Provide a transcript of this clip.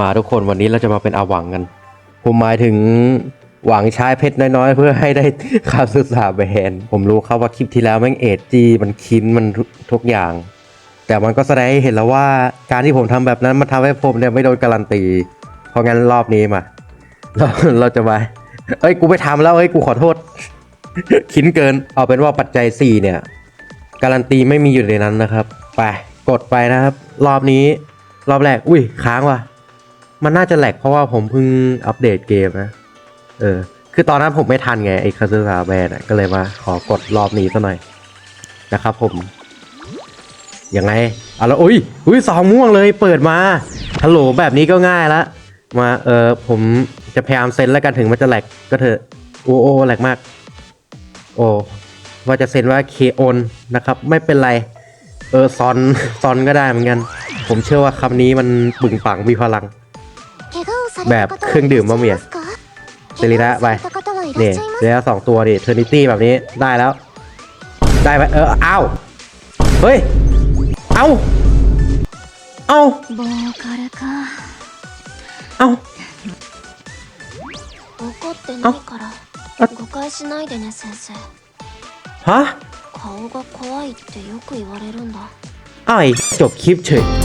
มาทุกคนวันนี้เราจะมาเป็นอาหวังกัน ผมหมายถึงหวังใช้เพชรน้อยๆ เพื่อให้ได้คำศึกษาแบรนด์ผมรู้ครับว่าคลิปที่แล้วแม่งเอจจีมันคินมันทุกอย่าง แต่มันก็แสดงให้เห็นแล้วว่าการที่ผมทำแบบนั้นมันทำให้ผมเนี่ยไม่โดนการันตี เพราะงั้นรอบนี้มา เราเราจะมาเอ้ยกูไม่ทำแล้วเอ้ยกูขอโทษ คินเกิน เอาเป็นว่าปัจจัย 4 เนี่ย การันตีไม่มีอยู่ในนั้นนะครับ ไปกดไปนะครับ รอบนี้ รอบแรก อุ้ยค้างว่ะ มันน่าจะแหลกเพราะว่าผมเพิ่งอัปเดตเกมนะ เออ คือตอนนั้นผมไม่ทันไงไอ้คาซึซาแบนก็เลยมาขอกดรอบนี้ซะหน่อยนะครับผม ยังไง เอาล้วอุ้ยอุ้ยสองม่วงเลยเปิดมา ฮัลโหลแบบนี้ก็ง่ายละ มา เออผมจะพยายามเซ็นแล้วกันถึงมันจะแหลกก็เถอะ โอ้โอแหลกมาก โอ้ว่าจะเซ็นว่าเคโอนนะครับ ไม่เป็นไร เออซอนซอนก็ได้เหมือนกัน ผมเชื่อว่าคำนี้มันปึงปังมีพลัง แบบเครื่องดื่มมะเมีย เซรีระไปนี่แล้วสองตัวดิเทอร์นิตี้แบบนี้ได้แล้ว ได้ไหมเอออ้าวเฮ้ย เอ้า เอ้า ボーカルか เอ้า 怒ってないからあ誤解しないでね先生 ฮะ 顔が怖いってよく言われるんだ อ้าวไอ้จบคลิปเฉย